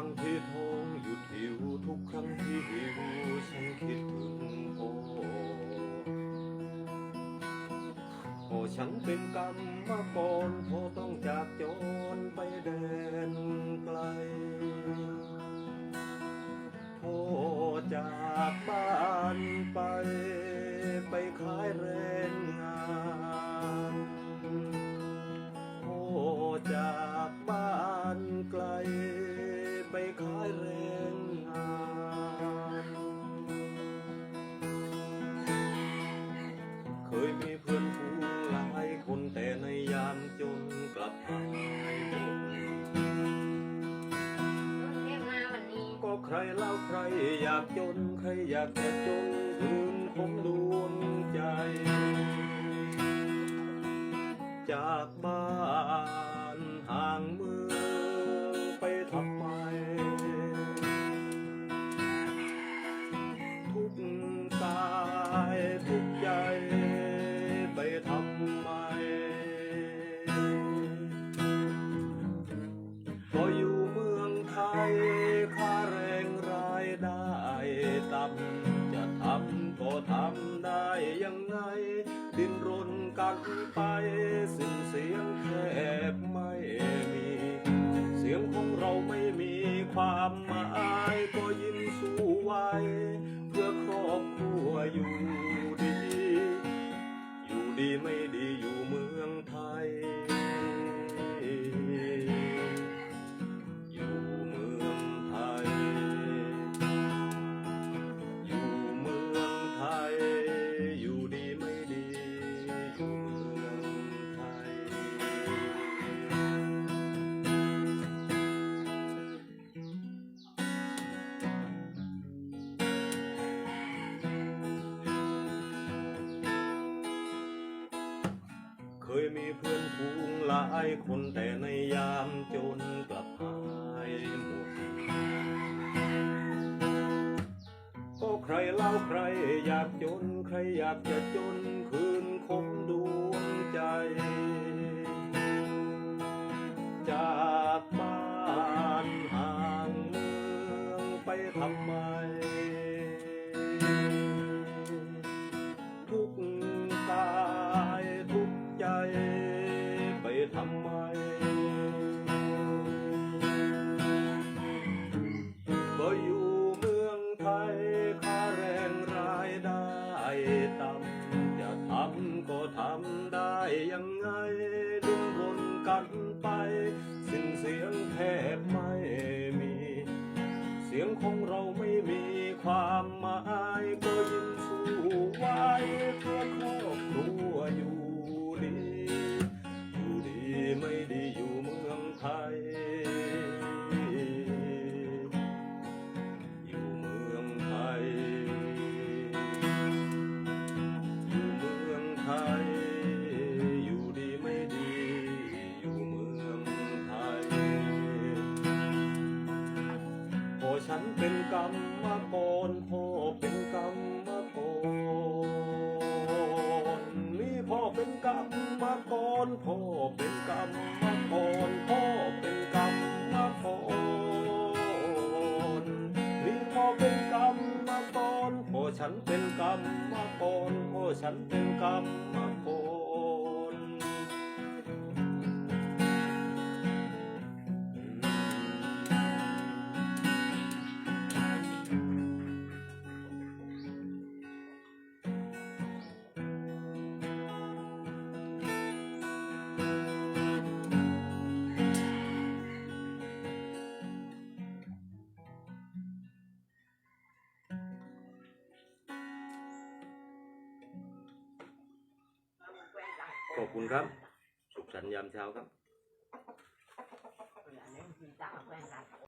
ครั้งที่ท้องหยุดหิวทุกครั้งที่หิวฉันคิดถึงพ่อพ่อฉันเป็นกรรมมาก่อนพ่อต้องจากจรไปแดน ยมีเพื่อนฝูงหลายคนแต่ในยามจนกลับหายหมดแค่มาก็ใครเล่าใครอยากจนใครอยากจะจนคืนคงดวงใจ จากบ้านห่างเมืองไปทำไมทุกกายทุก กันไปสิ้นเสียงแคบ ยมีเพื่อนฝูงหลายคนแต่ในยามจนกลับหายหมดก็ใครเล่าใครอยากจนใครอยากจะจนคืนคงดวงใจ จากบ้านห่างเมืองไปทำไม ของเราไม่มีความหมายก็ยิน ฉันเป็นกรรมก่อนพ่อเป็นกรรมก่อนนี่พ่อเป็นกรรมก่อนพ่อเป็นกรรมก่อนพ่อเป็นกรรมก่อนนี่พ่อเป็นกรรมก่อนพ่อฉันเป็นกรรมก่อนพ่อฉันเป็นกรรม ขอบคุณครับ สุขสันต์ยามเช้าครับ